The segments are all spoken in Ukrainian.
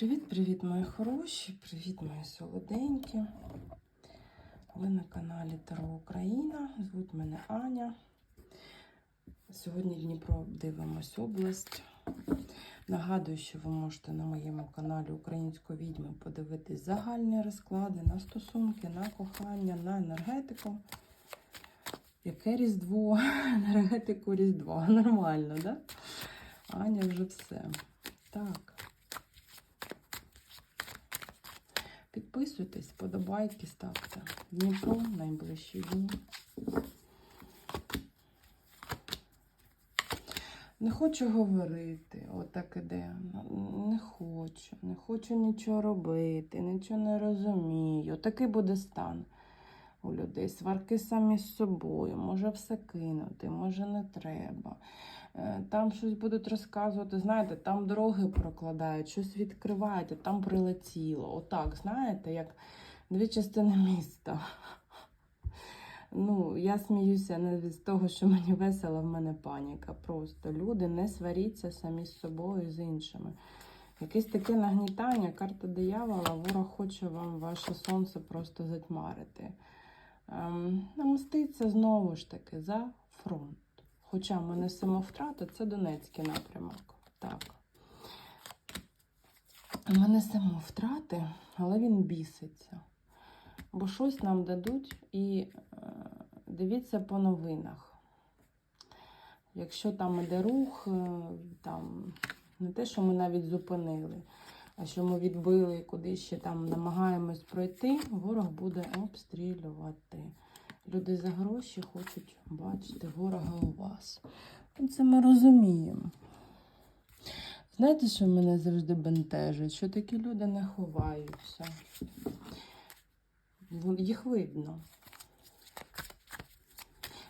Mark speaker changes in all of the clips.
Speaker 1: Привіт-привіт, мої хороші! Привіт, мої солоденькі. Ви на каналі Таро Україна. Звуть мене Аня. Сьогодні Дніпро дивимось область. Нагадую, що ви можете на моєму каналі Української відьми подивитись загальні розклади на стосунки, на кохання, на енергетику. Яке Різдво? Енергетику Різдва. Нормально? Да? Аня вже все. Так. Підписуйтесь, подобайки ставте. Дніпро найближчі дні. Не хочу говорити, отак іде. Не хочу, не хочу нічого робити, нічого не розумію. Такий буде стан у людей. Сварки самі з собою, може все кинути, може не треба. Е, Там щось будуть розказувати, знаєте, там дороги прокладають, щось відкривають, там прилетіло. Отак, знаєте, як дві частини міста. Ну, я сміюся не з того, що мені весело, в мене паніка. Просто люди не сваріться самі з собою з іншими. Якесь таке нагнітання, карта диявола, ворог хоче вам ваше сонце просто затьмарити. Ем, намститься знову ж таки за фронт. Хоча ми несемо втрати, це Донецький напрямок. Так. Ми несемо втрати, але він біситься. Бо щось нам дадуть і е, дивіться по новинах. Якщо там іде рух, е, там не те, що ми навіть зупинили, а що ми відбили і куди ще там намагаємось пройти, ворог буде обстрілювати. Люди за гроші хочуть бачити ворога у вас. Ну, Це ми розуміємо. Знаєте, що мене завжди бентежить? Що такі люди не ховаються. Їх видно.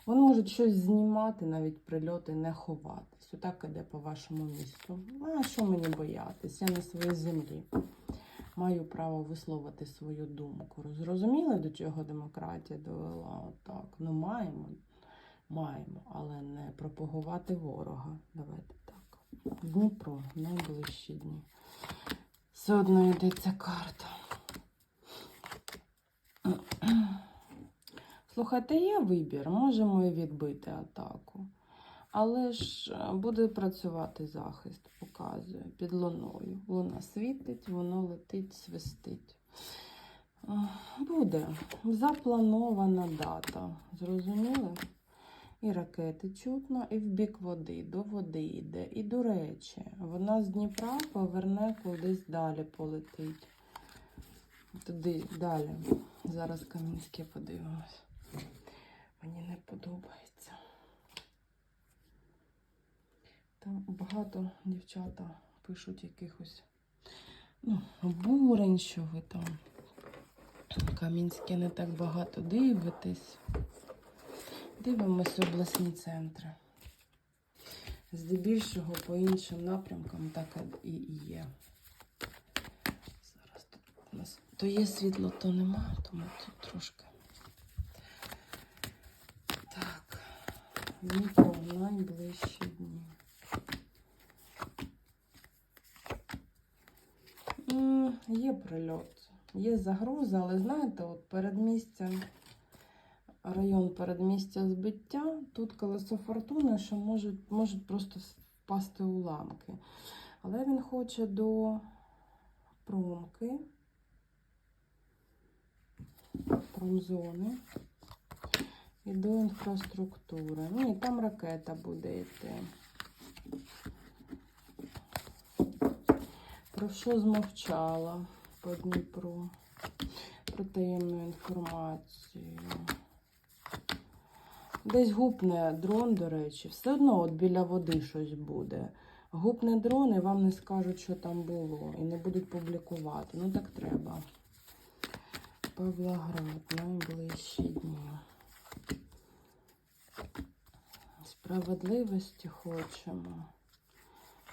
Speaker 1: Вони можуть щось знімати, навіть прильоти, не ховатись. Отак іде по вашому місту. А що мені боятись? Я на своїй землі. Маю право висловити свою думку. Зрозуміли, до чого демократія довела? Отак. Ну, маємо, маємо, але не пропагувати ворога. Давайте так. Дніпро, найближчі дні. Все одно йдеться карта. Слухайте, є вибір, можемо і відбити атаку. Але ж е, буде працювати захист, показує під луною. Луна світить, воно летить, свистить. Буде запланована дата. Зрозуміли? І ракети чутно, і в бік води, до води йде. І, до речі, вона з Дніпра поверне кудись далі полетить. Туди далі. Зараз Кам'янське подивимось. Мені не подобається. Там багато дівчата пишуть якихось ну, обурень, що ви там. Кам'янське не так багато дивитесь. Дивимось обласні центри. Здебільшого по іншим напрямкам так і є. Зараз тут у нас то є світло, то нема, тому тут трошки. Так, Дніпро найближчі дні. Є прильот, є загроза, але знаєте, от передмістя, район передмістя збиття, тут колесо фортуни, що можуть, можуть просто впасти уламки. Але він хоче до промки, промзони і до інфраструктури. Ні, там ракета буде йти. Про що змовчала по Дніпру? Про таємну інформацію. Десь гупне дрон, до речі, все одно от біля води щось буде. Гупне дрон і вам не скажуть, що там було, і не будуть публікувати. Ну так треба. Павлоград, найближчі дні. Справедливості хочемо,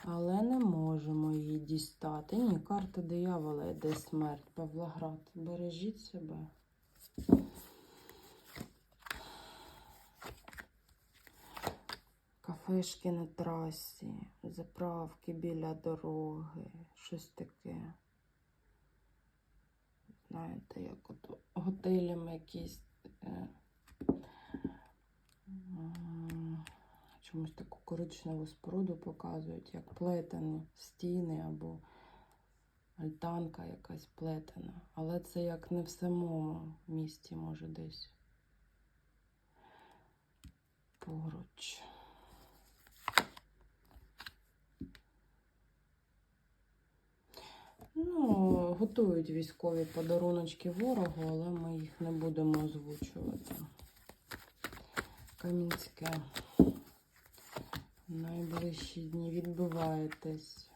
Speaker 1: але не можемо її дістати. Ні, карта диявола йде смерть. Павлоград. Бережіть себе. Кафешки на трасі, заправки біля дороги, щось таке. знаєте, як от готелям якісь. Чомусь таку коричневу споруду показують, як плетені стіни або альтанка якась плетена. Але це як не в самому місті, може десь поруч. Ну, готують військові подаруночки ворогу, але ми їх не будемо озвучувати. Камінське. Найближчі дні відбиваєтесь.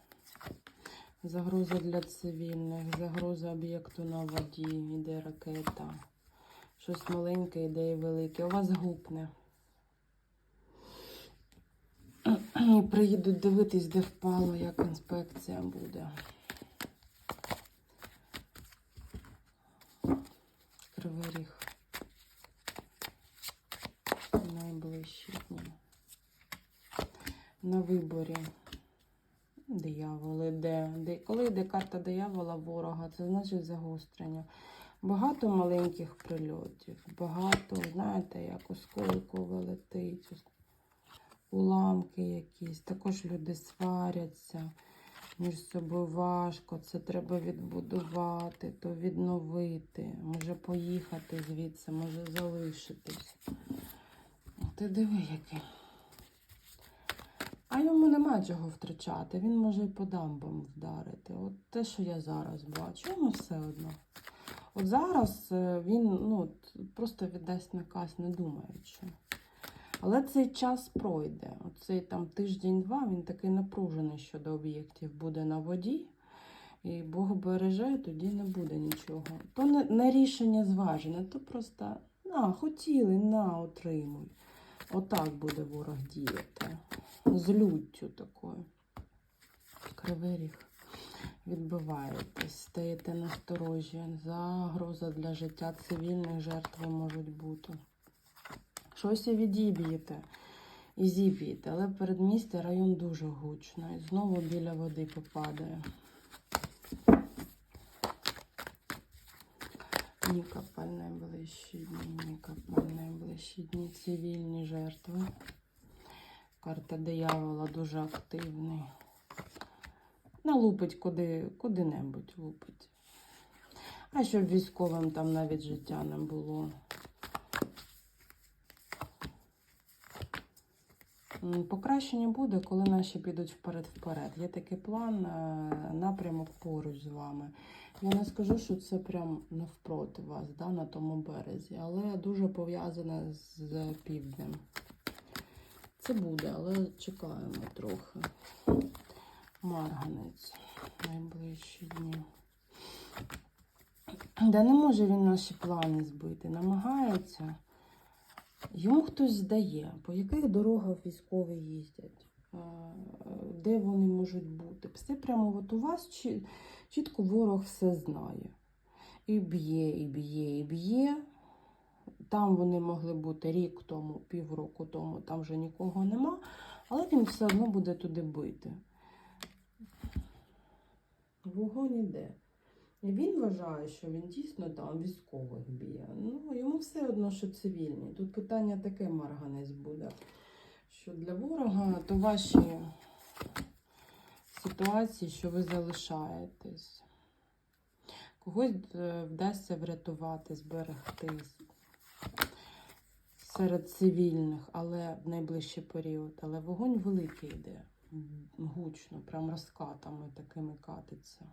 Speaker 1: Загроза для цивільних, загроза об'єкту на воді, іде ракета. Щось маленьке, іде і велике. У вас гупне. І приїдуть дивитись, де впало, як інспекція буде. Кривий ріг. Найближчі дні. На виборі. Диявол іде. Де- Коли йде карта диявола ворога, це значить загострення. Багато маленьких прильотів, багато, знаєте, як осколково летить, уламки якісь. Також люди сваряться між собою важко. Це треба відбудувати, то відновити. Може поїхати звідси, може залишитись. Ти диви, який. Йому нема чого втрачати. Він може і по дамбам вдарити. От те, що я зараз бачу, йому все одно. От зараз е, він ну, просто віддасть наказ, не думаючи. Але цей час пройде. Оцей там тиждень-два він такий напружений щодо об'єктів буде на воді. І Бог береже, тоді не буде нічого. То не, не рішення зважене, то просто на, хотіли, на, отримуй. Отак буде ворог діяти. З люттю такою. Кривий ріг. Відбиваєтесь, стаєте насторожі. Загроза для життя цивільних жертви можуть бути. Щось відіб'єте і зіб'єте, але передмістя район дуже гучно. І знову біля води попадає. Нікопаль найближчі дні, Нікопаль найближчі дні, цивільні жертви. Карта диявола дуже активний. Налупить куди, куди-небудь лупить. А щоб військовим там навіть життя не було. Покращення буде, коли наші підуть вперед-вперед. Є такий план, е, напрямок поруч з вами. Я не скажу, що це прям навпроти вас, да, на тому березі, але дуже пов'язане з півднем. Це буде, але чекаємо трохи. Марганець найближчі дні. Да не може він наші плани збити. Намагається. Йому хтось здає, по яких дорогах військові їздять, де вони можуть бути. Все прямо от у вас чітко ворог все знає. І б'є, і б'є, і б'є. Там вони могли бути рік тому, півроку тому, там вже нікого нема, але він все одно буде туди бити. Вогонь іде. І він вважає, що він дійсно там військових б'є. Ну, йому все одно, що цивільні. Тут питання таке марганець буде. Що для ворога то ваші ситуації, що ви залишаєтесь. Когось е, вдасться врятувати, зберегти серед цивільних, але в найближчий період. Але вогонь великий йде, гучно, прям розкатами такими катиться.